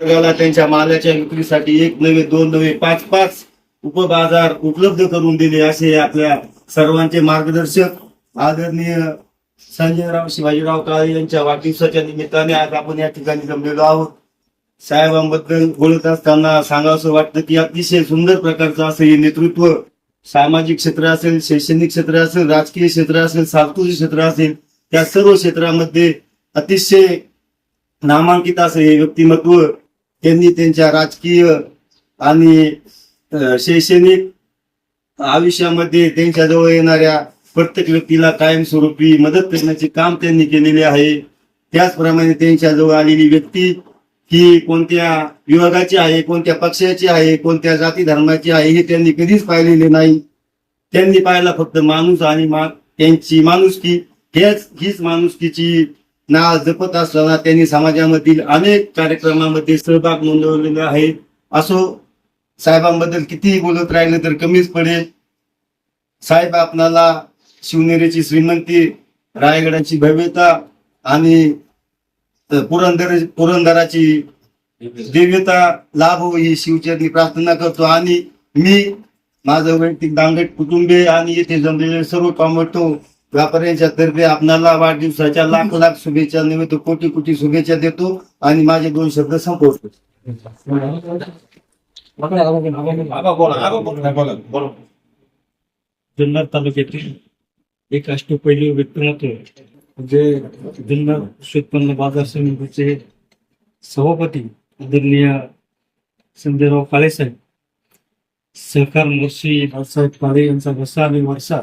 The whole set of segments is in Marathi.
वर्गाला त्यांच्या मालाच्या विक्रीसाठी एक नवे दोन नवे पाच पाच उपबाजार उपलब्ध करून दिले असे आपल्या सर्वांचे मार्गदर्शक आदरणीय संजयराव शिवाजीराव काळे यांच्या वाढदिवसाच्या निमित्ताने आज आपण या ठिकाणी जमलेलो आहोत. साहेबांबद्दल बोलत असताना सांगावसं वाटतं की अतिशय सुंदर प्रकारचं असं हे नेतृत्व सामाजिक क्षेत्र असेल शैक्षणिक क्षेत्र असेल राजकीय क्षेत्र असेल सांस्कृतिक क्षेत्र असेल त्या सर्व क्षेत्रामध्ये अतिशय नामांकित असं हे व्यक्तिमत्व त्यांनी त्यांच्या राजकीय आणि शैक्षणिक आयुष्यामध्ये त्यांच्याजवळ येणाऱ्या प्रत्येक व्यक्तीला कायमस्वरूपी मदत करण्याचे काम त्यांनी केलेले आहे. त्याचप्रमाणे त्यांच्याजवळ आलेली व्यक्ती ही कोणत्या विभागाची आहे कोणत्या पक्षाची आहे कोणत्या जाती धर्माची आहे हे त्यांनी कधीच पाहिलेले नाही. त्यांनी पाहिला फक्त माणूस आणि मा त्यांची माणुसकी. हेच हीच माणुसकीची नाव जपत असताना त्यांनी समाजामधील अनेक कार्यक्रमामध्ये सहभाग नोंदवलेला आहे असो साहेबांबद्दल कितीही बोलत राहिलं तर कमीच पडेल. साहेब आपणाला शिवनेरीची श्रीमंती रायगडाची भव्यता आणि पुरंदर पुरंदराची दिव्यता हो ही शिवचरणी प्रार्थना करतो. आणि मी माझं वैयक्तिक दांगट कुटुंबे आणि येथे जमलेले सर्व टोमॅटो व्यापाऱ्यांच्या तर्फे आपणाला वाढदिवसाच्या लाख लाख शुभेच्छा निमित्त कोटी कोटी शुभेच्छा देतो आणि माझे दोन शब्द संपवतो. जुन्नर तालुक्यातील एक अष्टपैलू व्यक्तिमत्व म्हणजे जुन्नर कृषी उत्पन्न बाजार समितीचे सभापती आदरणीय संजयराव काळे साहेब सहकार मोर्शी रावसाहेब काळे यांचा वसा आणि वारसा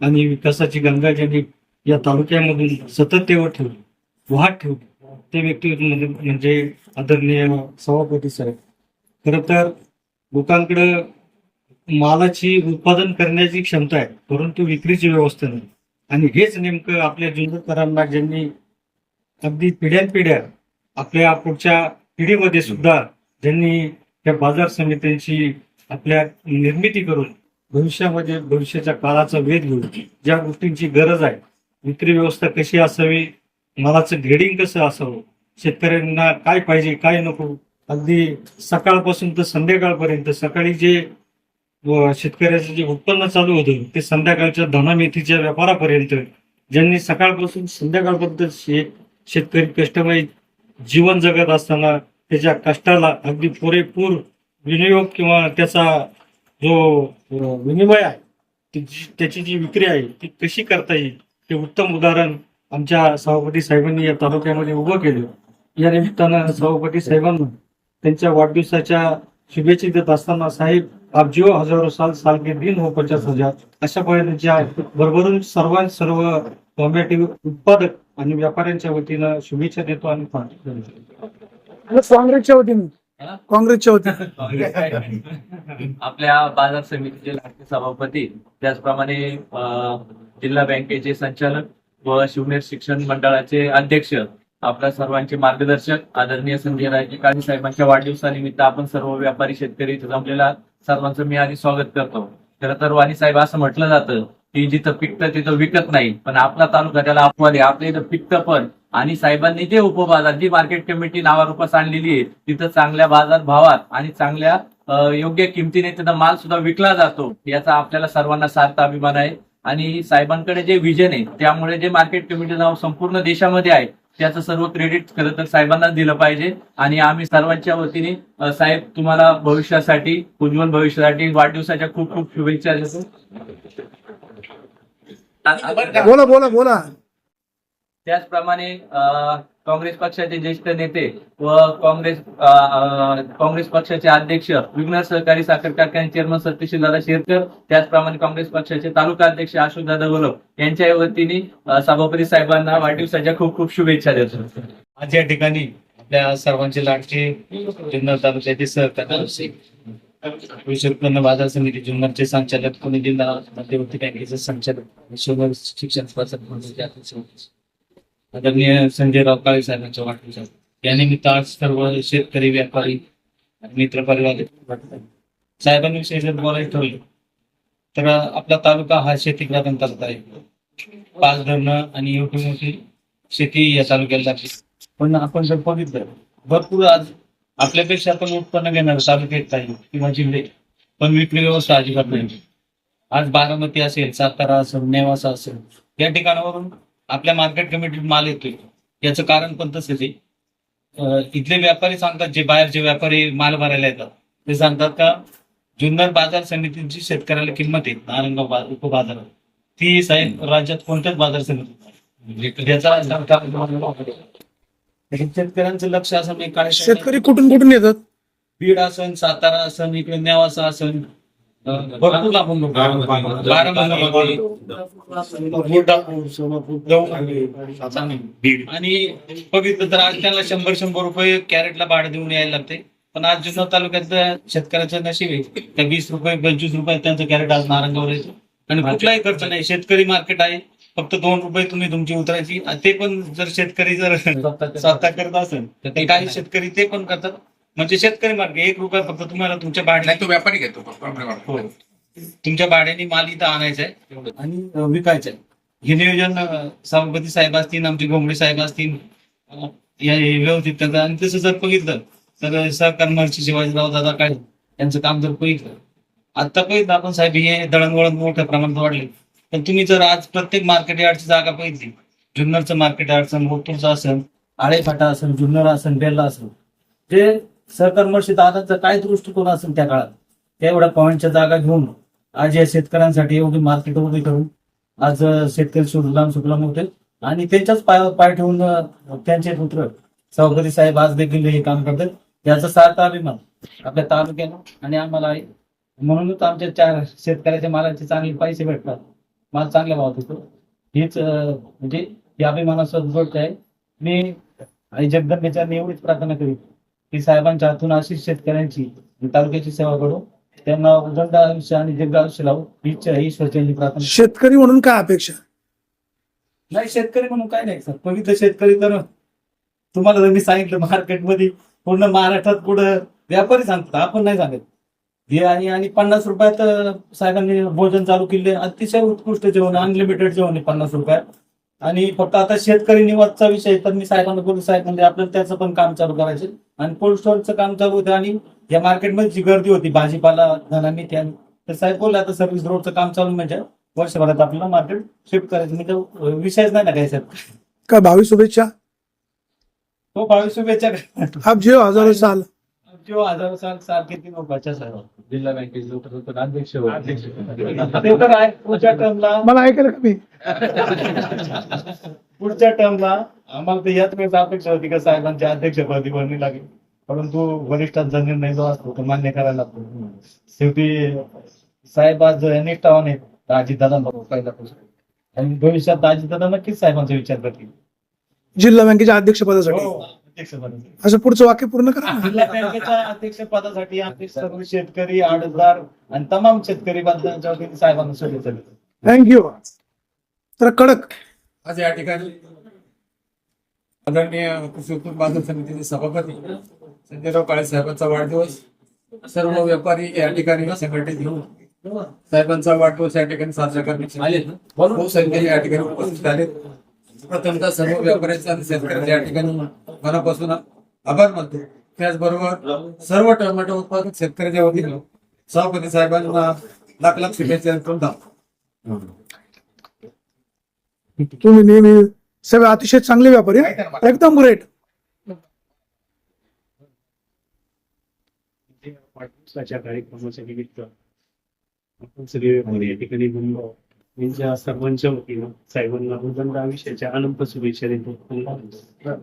आणि विकासाची गंगा ज्यांनी या तालुक्यामधून सततेवर ठेवली वाहत ठेवली. ते व्यक्ती म्हणजे, म्हणजे आदरणीय सभापती साहेब. खर तर लोकांकडं मालाची उत्पादन करण्याची क्षमता आहे परंतु विक्रीची व्यवस्था नाही. आणि हेच नेमकं आपल्या जुनकरांना ज्यांनी अगदी पिढ्यानपिढ्या आपल्या पुढच्या पिढीमध्ये सुद्धा ज्यांनी त्या बाजार समित्यांची आपल्या निर्मिती करून भविष्यामध्ये भविष्याच्या काळाचा वेध घेऊन ज्या गोष्टींची गरज आहे विक्री व्यवस्था कशी असावी मालाचं ग्रेडिंग कसं असावं शेतकऱ्यांना काय पाहिजे काय नको अगदी सकाळपासून तर संध्याकाळपर्यंत सकाळी जे शेतकऱ्याचं जे उत्पन्न चालू होतं ते संध्याकाळच्या धनामेथीच्या व्यापारापर्यंत ज्यांनी सकाळपासून संध्याकाळपर्यंत शे शेतकरी कष्टमय जीवन जगत असताना त्याच्या कष्टाला अगदी पुरेपूर विनियोग किंवा त्याचा जो विनिमय आहे त्याची जी विक्री आहे ती कशी करता येईल? ते उत्तम उदाहरण आमच्या सभापती साहेबांनी या तालुक्यामध्ये उभं केलं. या निमित्तानं सभापती साहेबांना त्यांच्या वाढदिवसाच्या शुभेच्छा देत असताना साहेब आप जिओ हजारो साल साल के दिन हो पचास हजार अशा पद्धतीच्या भरभरून सर्व सर्व टोमॅटो उत्पादक आणि व्यापाऱ्यांच्या वतीनं शुभेच्छा देतो आणि काँग्रेसच्या काँग्रेसच्या होत्या आपल्या बाजार समितीचे लाडके सभापती त्याचप्रमाणे जिल्हा बँकेचे संचालक व शिवनेर शिक्षण मंडळाचे अध्यक्ष आपल्या सर्वांचे मार्गदर्शक आदरणीय संजय राजे काळे साहेबांच्या वाढदिवसानिमित्त आपण सर्व व्यापारी शेतकरी जमलेल्या जमलेला सर्वांचं मी आधी स्वागत करतो. खरं तर वाणी साहेब असं म्हटलं जातं की जिथं पिकतं तिथं विकत नाही. पण आपला तालुका त्याला अपवाद आहे. आपल्या इथं पिकतं पण आणि साहेबांनी जे उपबाजार जी मार्केट कमिटी नावारूपास आणलेली आहे तिथं चांगल्या बाजार भावात आणि चांगल्या योग्य किमतीने तिथं माल सुद्धा विकला जातो याचा आपल्याला सर्वांना सार्थ अभिमान आहे. आणि साहेबांकडे जे विजन आहे त्यामुळे जे मार्केट कमिटी नाव संपूर्ण देशामध्ये आहे त्याचं सर्व क्रेडिट खरं तर साहेबांनाच दिलं पाहिजे. आणि आम्ही सर्वांच्या वतीने साहेब तुम्हाला भविष्यासाठी उज्ज्वल भविष्यासाठी वाढदिवसाच्या खूप खूप शुभेच्छा देतो. बोला बोला बोला. त्याचप्रमाणे काँग्रेस पक्षाचे ज्येष्ठ नेते व काँग्रेस काँग्रेस पक्षाचे अध्यक्ष विघ्न सहकारी साखर कारखाने चेअरमन सत्यशील दादा शेरकर त्याचप्रमाणे काँग्रेस पक्षाचे तालुका अध्यक्ष अशोक दादा गोलप यांच्या वतीने सभापती साहेबांना वाढदिवसाच्या खूप खूप शुभेच्छा देतो. आज या ठिकाणी आपल्या सर्वांचे लाडके जुन्नर तालुक्याचे सहकारी कृषी उत्पन्न बाजार समिती जुन्नरचे संचालक पुणे जिल्हा मध्यवर्ती बँकेचे संचालक शिक्षण आदरणीय संजयराव काळे साहेबांच्या वाढदिवसात यानिमित्त आज सर्व शेतकरी व्यापारी आणि मित्र परिवार साहेबांविषयी जर बोलायचं ठरलं तर आपला तालुका हा शेती प्रधान तालुका आहे. पाच धरणं आणि एवढी मोठी शेती या तालुक्याला लागली. पण आपण जर बघितलं भरपूर आज आपल्यापेक्षा आपण उत्पन्न घेणार तालुक्यात काही किंवा जिल्हे. पण विक्री व्यवस्था अजिबात नाही. आज बारामती असेल सातारा असेल नेवासा असेल या ठिकाणावरून आपल्या मार्केट कमिटीत माल येतोय. याचं कारण पण तसंच आहे. इथले व्यापारी सांगतात जे बाहेरचे व्यापारी माल भरायला येतात ते सांगतात का जुन्नर बाजार समितीची शेतकऱ्याला किंमत आहे नारायणगाव बा- उपबाजारात. ती साहेब राज्यात कोणत्याच बाजार. याचा सरकार- शेतकऱ्यांचं लक्ष असं काय शेतकरी कुठून कुठून येतात? बीड असन सातारा असन इकडे नेवासा असन भरपूर. आणि बघितलं तर आज त्यांना शंभर शंभर रुपये कॅरेटला भाडं देऊन यायला लागते. पण आज जुन्नर तालुक्यातल्या शेतकऱ्याचं नशीब आहे. त्या वीस रुपये पंचवीस रुपये त्यांचं कॅरेट आज नारंगावर येतं आणि कुठलाही खर्च नाही. शेतकरी मार्केट आहे. फक्त दोन रुपये तुम्ही तुमची उतरायची. ते पण जर शेतकरी जर स्वतः करत असेल तर ते काही शेतकरी ते पण करतात. म्हणजे शेतकरी मार्केट एक रुपया फक्त तुम्हाला तुमच्या भाडे नाही तो व्यापारी घेतो प्रॉब्लेम हो. तुमच्या भाड्याने माल इथं आणायचा आहे आणि विकायचा आहे हे नियोजन अं, सभापती साहेब असतील आमचे घोंगडे साहेब असतील अं, या हे व्यवस्थित करतात. आणि तसं जर बघितलं तर सहकार महर्षी शिवाजीराव दादा काय यांचं काम जर बघितलं आता बघितलं आपण साहेब हे दळणवळण मोठ्या प्रमाणात वाढले. पण तुम्ही जर आज प्रत्येक मार्केट यार्डची जागा बघितली जुन्नरचं मार्केट यार्ड असेल मोतूरचं असेल आळेफाटा असेल जुन्नर असेल बेल्ला असेल ते सहकार महर्षी दादांचा काय दृष्टिकोन असेल त्या काळात? त्या एवढ्या पॉईंटच्या जागा घेऊन आज या शेतकऱ्यांसाठी एवढी मार्केट उभी करून आज शेतकरी सुजलाम सुफलाम होते आणि त्यांच्याच पाय पाय ठेवून त्यांचे पुत्र सभापती साहेब आज देखील हे काम करतात. याचा सार्थ अभिमान आपल्या तालुक्यानं आणि आम्हाला आहे. म्हणूनच आमच्या चार शेतकऱ्याच्या मालाचे चांगले पैसे भेटतात. माल चांगल्या भावात होतो हीच म्हणजे या अभिमानास्पद गोष्ट आहे. मी आई जगदंबेच्या एवढीच प्रार्थना करीत की साहेबांच्या हातून अशीच शेतकऱ्यांची आणि तालुक्याची सेवा करू. त्यांना उदंड आयुष्य आणि दीर्घ आयुष्य लावू. हीच ईश्वरची प्रार्थना शेतकरी म्हणून काय अपेक्षा? नाही शेतकरी म्हणून काय नाही सर. पवित्र शेतकरी तर तुम्हाला जर मी सांगितलं मार्केटमध्ये पूर्ण महाराष्ट्रात पुढं व्यापारी सांगतात आपण नाही सांगत. हे आणि आणि पन्नास रुपयात साहेबांनी भोजन चालू केले. अतिशय उत्कृष्ट जेवण अनलिमिटेड जेवण आहे पन्नास रुपयात. आणि फक्त आता शेतकरी निवासचा विषय तर मी साहेबांना बोलू साहेब म्हणजे आपल्याला त्याचं पण काम चालू करायचं. आणि कोल्ड स्टोअरचं काम चालू होतं आणि या मार्केटमध्ये जी गर्दी होती भाजीपाला धनानी त्या तर साहेब बोलले आता सर्व्हिस रोडचं काम चालू म्हणजे वर्षभरात आपल्याला मार्केट शिफ्ट करायचं. म्हणजे विषयच नाही ना काही साहेब. काय भावी शुभेच्छा? तो बावीस शुभेच्छा. करा. आप जिओ हजारो साल. जो हजार साल किती लोकांच्या साहेब जिल्हा बँकेचे अध्यक्ष अध्यक्ष. ते तर आहे. पुढच्या टर्मला मला ऐकायला कमी पुढच्या टर्मला आम्हाला तर याच वेळेस अपेक्षा होती का साहेबांच्या अध्यक्षपदी वर्णी लागेल. परंतु वरिष्ठांचा निर्णय जो असतो तो मान्य करायला लागतो. शेवटी साहेब आज निष्ठावान आहेत. अजितदादा पहिल्यापासून आणि भविष्यात अजितदादा नक्कीच साहेबांचा विचार करतील. जिल्हा बँकेच्या अध्यक्षपदासाठी. हो, अध्यक्षपदासाठी. असं पुढचं वाक्य पूर्ण करा. जिल्हा बँकेच्या अध्यक्षपदासाठी आमचे सर्व शेतकरी आडतदार आणि तमाम शेतकरी बांधवांच्या वतीने साहेबांना शुभेच्छा देतो. थँक्यू तर कडक. आज या ठिकाणी आदरणीय कृषी उत्पन्न बाजार समितीचे सभापती संजयराव काळे साहेबांचा वाढदिवस सर्व व्यापारी या ठिकाणी संघटित घेऊन साहेबांचा वाढदिवस या ठिकाणी साजरा करण्याचे बहु संख्येने या ठिकाणी उपस्थित झाले प्रथमतः सर्व व्यापाऱ्यांचा आणि शेतकऱ्यांच्या या ठिकाणी मनापासून आभार मानतो त्याचबरोबर सर्व टोमॅटो उत्पादक शेतकऱ्याच्या वतीने सभापती साहेबांना लाख लाख शुभेच्छा देतो तुम्ही नेहमी सगळे अतिशय चांगले व्यापारी? एकदम ग्रेट कार्यक्रमाच्या निमित्त आपण सगळे व्यापारी या ठिकाणी बोललो यांच्या सर्वांच्या वतीनं साहेबांना उदंड आयुष्याच्या अनंत शुभेच्छा देतो.